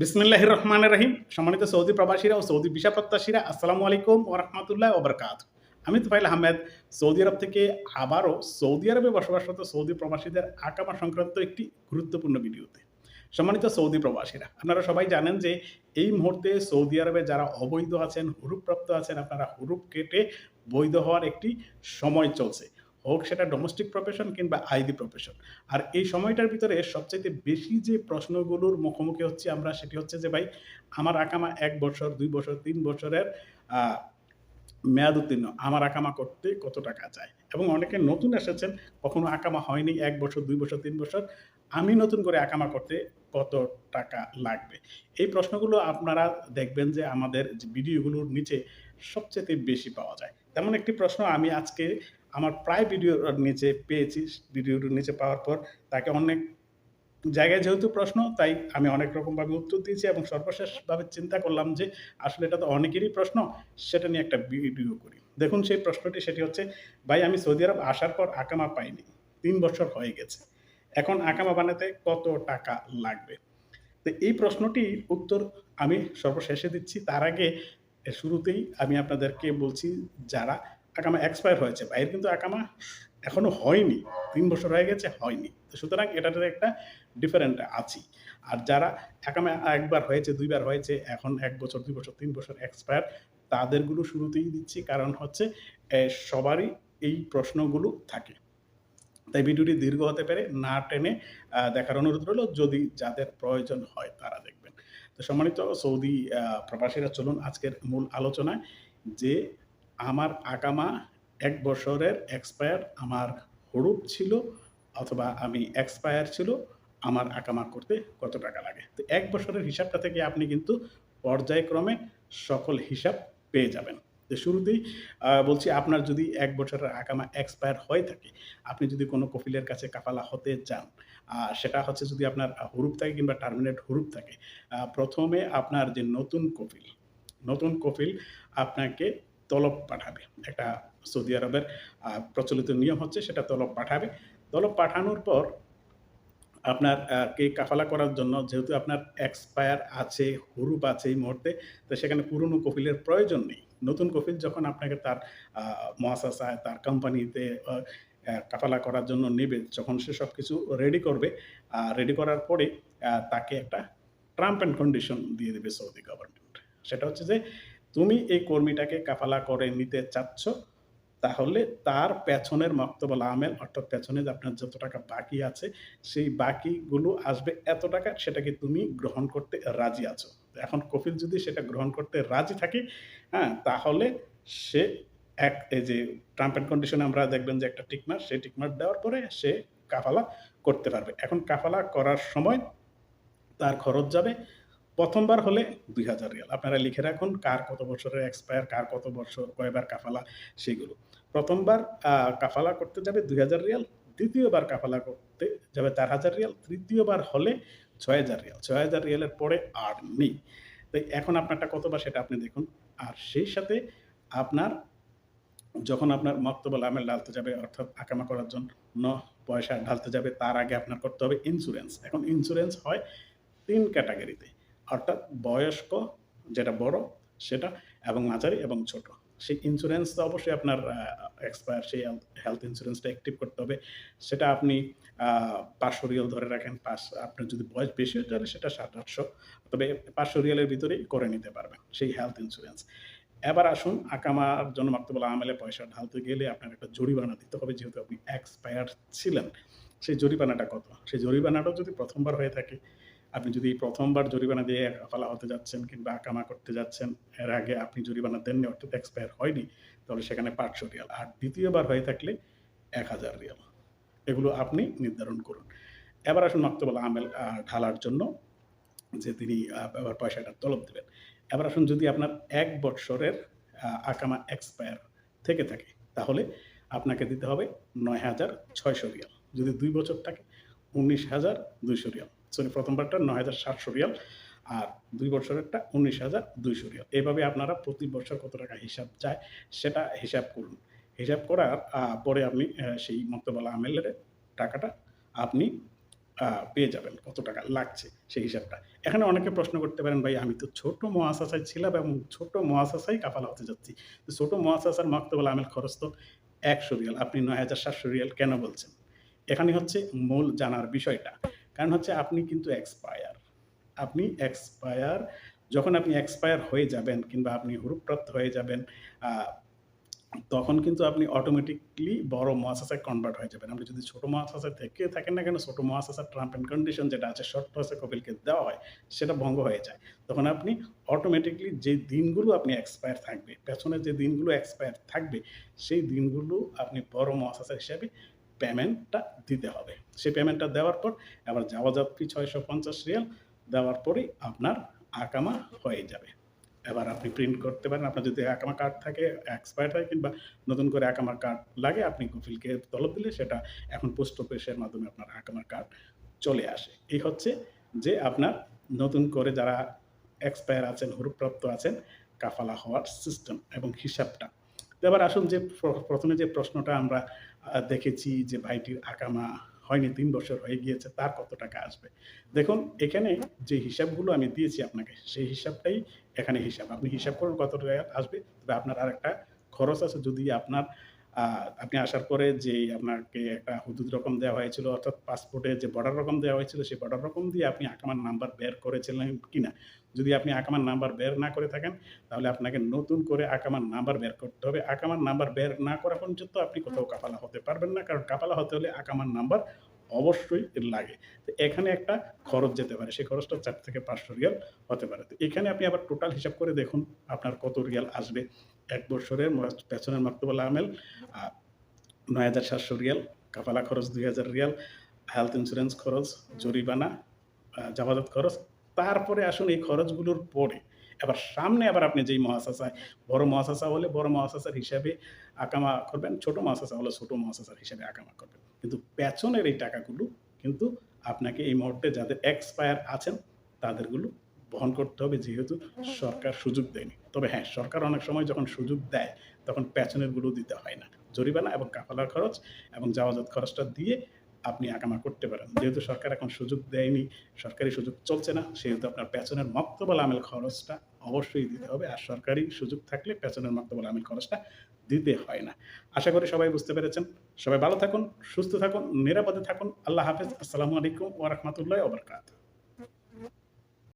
বিসমিল্লাহ রহমান রহিম সম্মানিত সৌদি প্রবাসীরা ও সৌদি ভিসা প্রত্যাশীরা, আসসালামু আলাইকুম ও রহমতুল্লাহ ওবরকাত আমি তুফাইল আহমেদ, সৌদি আরব থেকে আবারও সৌদি আরবে বসবাসরত সৌদি প্রবাসীদের আকামা সংক্রান্ত একটি গুরুত্বপূর্ণ ভিডিওতে। সম্মানিত সৌদি প্রবাসীরা, আপনারা সবাই জানেন যে এই মুহূর্তে সৌদি আরবে যারা অবৈধ আছেন, হুরুপপ্রাপ্ত আছেন, আপনারা হুরুপ কেটে বৈধ হওয়ার একটি সময় চলছে। হোক সেটা ডোমেস্টিক প্রফেশন কিংবা আইডি প্রফেশন আর এই সময়টার ভিতরে সবচাইতে বেশি যে প্রশ্নগুলোর মুখোমুখি হচ্ছে আমরা সেটি হচ্ছে যে ভাই, আমার আকামা এক বছর, দুই বছর, তিন বছরের মেয়াদ উত্তীর্ণ। আমার আকামা করতে কত টাকা চায়? এবং অনেকে নতুন এসেছেন, কখনো আকামা হয়নি এক বছর, দুই বছর, তিন বছর। আমি নতুন করে আকামা করতে কত টাকা লাগবে? এই প্রশ্নগুলো আপনারা দেখবেন যে আমাদের ভিডিওগুলোর নিচে সবচেয়ে বেশি পাওয়া যায়। তেমন একটি প্রশ্ন আমি আজকে আমার প্রায় ভিডিওর নিচে পেয়েছি ভিডিওর নিচে পাওয়ার পর তাকে অনেক জায়গায় যেহেতু প্রশ্ন, তাই আমি অনেক রকমভাবে উত্তর দিয়েছি এবং সর্বশেষভাবে চিন্তা করলাম যে আসলে এটা তো অনেকেরই প্রশ্ন, সেটা নিয়ে একটা ভিডিও করি। দেখুন সেই প্রশ্নটি, সেটি হচ্ছে, ভাই, আমি সৌদি আরব আসার পর আকামা পাইনি, তিন বছর হয়ে গেছে, এখন আকামা বানাতে কত টাকা লাগবে? তো এই প্রশ্নটির উত্তর আমি সর্বশেষে দিচ্ছি। তার আগে শুরুতেই আমি আপনাদেরকে বলছি, যারা আকামা এক্সপায়ার হয়েছে বাইরে কিন্তু আকামা এখনও হয়নি, তিন বছর হয়ে গেছে, হয়নি। তো সুতরাং এটাতে একটা ডিফারেন্ট আছি। আর যারা আকামা একবার হয়েছে, দুইবার হয়েছে, এখন এক বছর, দুই বছর, তিন বছর এক্সপায়ার তাদেরগুলো শুরুতেই দিচ্ছি, কারণ হচ্ছে সবারই এই প্রশ্নগুলো থাকে। তাই ভিডিওটি দীর্ঘ হতে পারে না টেনে দেখার অনুরোধ রইল, যদি যাদের প্রয়োজন হয়, তারা দেখবেন। তো সম্মানিত সৌদি প্রবাসীরা চলুন আজকের মূল আলোচনায় যে আমার আকামা এক বছরের এক্সপায়ার আমার হরুপ ছিল অথবা আমি এক্সপায়ার ছিল আমার আকামা করতে কত টাকা লাগে? তো এক বছরের হিসাবটা থেকে আপনি কিন্তু পর্যায়ক্রমে সকল হিসাব পেয়ে যাবেন। তো শুরুতেই বলছি আপনার যদি এক বছরের আকামা এক্সপায়ার হয়ে থাকে আপনি যদি কোনো কফিলের কাছে কাফালা হতে আহ, সেটা হচ্ছে যদি আপনার হুরুপ থাকে কিংবা টার্মিনেট হুরুপ থাকে প্রথমে আপনার যে নতুন কফিল নতুন কফিল আপনাকে তলব পাঠাবে, একটা সৌদি আরবের প্রচলিত নিয়ম হচ্ছে সেটা তলব পাঠাবে। তলব পাঠানোর পর আপনার কে কাফালা করার জন্য যেহেতু আপনার এক্সপায়ার আছে, হুরুপ আছে এই মুহূর্তে, তো সেখানে পুরনো কফিলের প্রয়োজন নেই। নতুন কফিল যখন আপনাকে তার মহাসাসায়, তার কোম্পানিতে কাফালা করার জন্য নেবে, যখন সে সব কিছু রেডি করবে রেডি করার পরে তাকে একটা ট্রাম্প অ্যান্ড কন্ডিশন দিয়ে দেবে সৌদি গভর্নমেন্ট সেটা হচ্ছে যে তুমি এই কর্মীটাকে কাফালা করে নিতে চাচ্ছ, তাহলে তার পেছনের মক্তবল আমেল, অর্থাৎ পেছনে আপনার যত টাকা বাকি আছে, সেই বাকিগুলো আসবে এত টাকা, সেটাকে তুমি গ্রহণ করতে রাজি আছো। এখন কফিল যদি সেটা গ্রহণ করতে রাজি থাকে হ্যাঁ তাহলে সে এক, এই যে টার্ম অ্যান্ড কন্ডিশনে আমরা দেখবেন যে একটা টিকমার সেই টিকমার দেওয়ার পরে সে কাফালা করতে পারবে। এখন কাফালা করার সময় তার খরচ যাবে প্রথমবার হলে দুই হাজার রিয়াল। আপনারা লিখে রাখুন কার কত বছরের এক্সপায়ার কার কত বছর, কয়বার কাফালা, সেগুলো। প্রথমবার কাফালা করতে যাবে দুই হাজার রিয়াল, দ্বিতীয়বার কাফালা করতে যাবে চার হাজার রিয়াল, তৃতীয়বার হলে ছয় হাজার রিয়াল। ছয় হাজার রিয়ালের পরে আর নেই। তাই এখন আপনারটা কতবার সেটা আপনি দেখুন। আর সেই সাথে আপনার, যখন আপনার মক্তবল আমেল ঢালতে যাবে, অর্থাৎ আকামা করার জন্য পয়সা ঢালতে যাবে, তার আগে আপনার করতে হবে ইন্স্যুরেন্স এখন ইন্স্যুরেন্স হয় তিন ক্যাটাগরিতে অর্থাৎ বয়স্ক, যেটা বড়, সেটা, এবং মাঝারি এবং ছোট। সেই ইন্স্যুরেন্স তো অবশ্যই আপনার এক্সপায়ার সেই হেলথ ইন্স্যুরেন্সটা অ্যাক্টিভ করতে হবে। সেটা আপনি পাঁচশো রিয়াল ধরে রাখেন, পাঁচ, আপনার যদি বয়স বেশি হয়ে যাবে সেটা সাত, আটশো। তবে পাঁচশো রিয়ালের ভিতরেই করে নিতে পারবেন, সেই হেলথ ইন্স্যুরেন্স এবার আসুন আকামার জন্য মাকতবল আমেলে পয়সা ঢালতে গেলে আপনার একটা জরিমানা দিতে হবে, যেহেতু আপনি এক্সপায়ার ছিলেন। সেই জরিমানাটা কত? সেই জরিমানাটাও যদি প্রথমবার হয়ে থাকে আপনি যদি প্রথমবার জরিমানা দিয়ে কাফালা হতে যাচ্ছেন কিংবা আকামা করতে যাচ্ছেন, এর আগে আপনি জরিমানা দেননি, অর্থাৎ এক্সপায়ার হয়নি, তাহলে সেখানে পাঁচশো রিয়াল। আর দ্বিতীয়বার হয়ে থাকলে এক হাজার রিয়াল। এগুলো আপনি নির্ধারণ করুন। এবার আসুন মাকতবল আমেল ঢালার জন্য, যে তিনি এবার পয়সাটা তলব দেবেন। এবার আসুন যদি আপনার এক বৎসরের আকামা এক্সপায়ার থেকে থাকে, তাহলে আপনাকে দিতে হবে নয় হাজার ছয়শো রিয়াল। যদি দুই বছর থাকে, উনিশ হাজার দুইশো রিয়াল। সরি প্রথমবারটা নয় হাজার সাতশো রিয়াল আর দুই বছরেরটা উনিশ হাজার দুইশো রিয়াল এভাবে আপনারা প্রতি বছর কত টাকা হিসাব চায় সেটা হিসাব করুন হিসাব করার পরে আপনি সেই মক্তবালা আমেলের টাকাটা আপনি পেয়ে যাবেন কত টাকা লাগছে সেই হিসাবটা। এখানে অনেকে প্রশ্ন করতে পারেন, "ভাই আমি তো ছোট মুআসাসায় ছিলাম এবং ছোট মুআসাসায় কাফালা হতে যাচ্ছি। ছোট মুআসাসার মাকতবুল আমেল খরচ তো ৳১০০ আপনি ৳৯,৭০০ কেন বলছেন?" এখানে হচ্ছে মূল জানার বিষয়টা। কারণ হচ্ছে আপনি কিন্তু এক্সপায়ার। আপনি এক্সপায়ার যখন আপনি এক্সপায়ার হয়ে যাবেন কিংবা আপনি হুরুপ্রাপ্ত হয়ে যাবেন, তখন কিন্তু আপনি অটোমেটিকলি বড় মুআসাসায় কনভার্ট হয়ে যাবেন। আপনি যদি ছোট মুআসাসায় থেকে থাকেন না কেন, ছোট মুআসাসার টার্ম অ্যান্ড কন্ডিশন যেটা আছে শর্ত আছে কপিলকে দেওয়া হয়, সেটা ভঙ্গ হয়ে যায়। তখন আপনি অটোমেটিকলি যে দিনগুলো আপনি এক্সপায়ার থাকবে, পেছনে যে দিনগুলো এক্সপায়ার থাকবে, সেই দিনগুলো আপনি বড় মুআসাসা হিসাবে পেমেন্টটা দিতে হবে। সেই পেমেন্টটা দেওয়ার পর আবার জাওয়াজাত ফি ৳৬৫০ দেওয়ার পরেই আপনার আকামা হয়ে যাবে। এবার আপনি প্রিন্ট করতে পারেন। আপনার যদি আকামা কার্ড থাকে, এক্সপায়ার হয় কিংবা নতুন করে আকামার কার্ড লাগে, আপনি কফিলকে তলব দিলে সেটা এখন পোস্ট অফিসের মাধ্যমে আপনার আকামার কার্ড চলে আসে। এই হচ্ছে যে আপনার নতুন করে যারা এক্সপায়ার আছেন, হুরুপ্রাপ্ত আছেন, কাফালা হওয়ার সিস্টেম এবং হিসাবটা। এবার আসুন যে প্রথমে যে প্রশ্নটা আমরা দেখেছি যে ভাইটির আকামা হয়নি তিন বছর হয়ে গিয়েছে, তার কত টাকা আসবে? দেখুন এখানে যে হিসাবগুলো আমি দিয়েছি আপনাকে, সেই হিসাবটাই এখানে হিসাব। আপনি হিসাব করুন কত টাকা আসবে। তবে আপনার আর একটা খরচ আছে যদি আপনার আপনি আসার পরে যে আপনাকে একটা হুদুদ রকম দেওয়া হয়েছিল অর্থাৎ পাসপোর্টে যে বর্ডার রকম দেওয়া হয়েছিল, সেই বর্ডার রকম দিয়ে আপনি আকামার নাম্বার বের করেছিলেন কিনা? যদি আপনি আকামার নাম্বার বের না করে থাকেন, তাহলে আপনাকে নতুন করে আকামার নাম্বার বের করতে হবে। আকামার নাম্বার বের না করা পর্যন্ত আপনি কোথাও কাফালা হতে পারবেন না। কারণ কাপালা হতে হলে আকামার নাম্বার অবশ্যই লাগে। তো এখানে একটা খরচ যেতে পারে। সেই খরচটা ৳৪-৫০০ হতে পারে। তো এখানে আপনি আবার টোটাল হিসাব করে দেখুন আপনার কত রিয়াল আসবে। এক বছরের পেছনের মাকতুবুল আমেল নয় হাজার সাতশো রিয়াল কাপালা খরচ ৳২,০০০ হেলথ ইন্স্যুরেন্স খরচ, জরিমানা, আ খরচ। তারপরে আসুন এই খরচগুলোর পরে এবার সামনে আবার আপনি যেই মুআসাসায় বড় মুআসাসা হলে বড় মুআসাসার হিসাবে আকামা করবেন, ছোট মুআসাসা হলে ছোট মুআসাসার হিসাবে আকামা করবেন। কিন্তু পেছনের এই টাকাগুলো কিন্তু আপনাকে এই মুহূর্তে যাদের এক্সপায়ার আছেন, তাদেরগুলো বহন করতে হবে যেহেতু সরকার সুযোগ দেয়নি। তবে হ্যাঁ, সরকার অনেক সময় যখন সুযোগ দেয়, তখন পেছনেরগুলো দিতে হয় না। জরিমানা এবং কাফালার খরচ এবং জাওয়াজাত খরচটা দিয়ে আপনি আকামা করতে পারেন। যেহেতু সরকার এখন সুযোগ দেয়নি, সরকারি সুযোগ চলছে না, সেহেতু আপনার পেছনের মক্তবল আমেল খরচটা অবশ্যই দিতে হবে। আর সরকারি সুযোগ থাকলে পেছনের মক্তবল আমেল খরচটা দিতে হয় না। আশা করি সবাই বুঝতে পেরেছেন। সবাই ভালো থাকুন, সুস্থ থাকুন, নিরাপদে থাকুন। আল্লাহ হাফেজ। আসসালামু আলাইকুম ওরহমতুল্লাহ ওবরকাত।